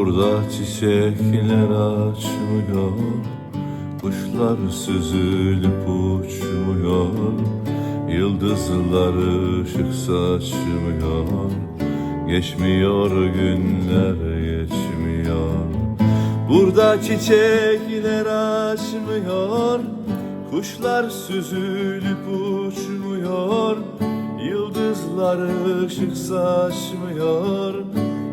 Burada çiçekler açmıyor Kuşlar süzülüp uçmuyor Yıldızlar ışık saçmıyor Geçmiyor günler geçmiyor. Burada çiçekler açmıyor Kuşlar süzülüp uçmuyor Yıldızlar ışık saçmıyor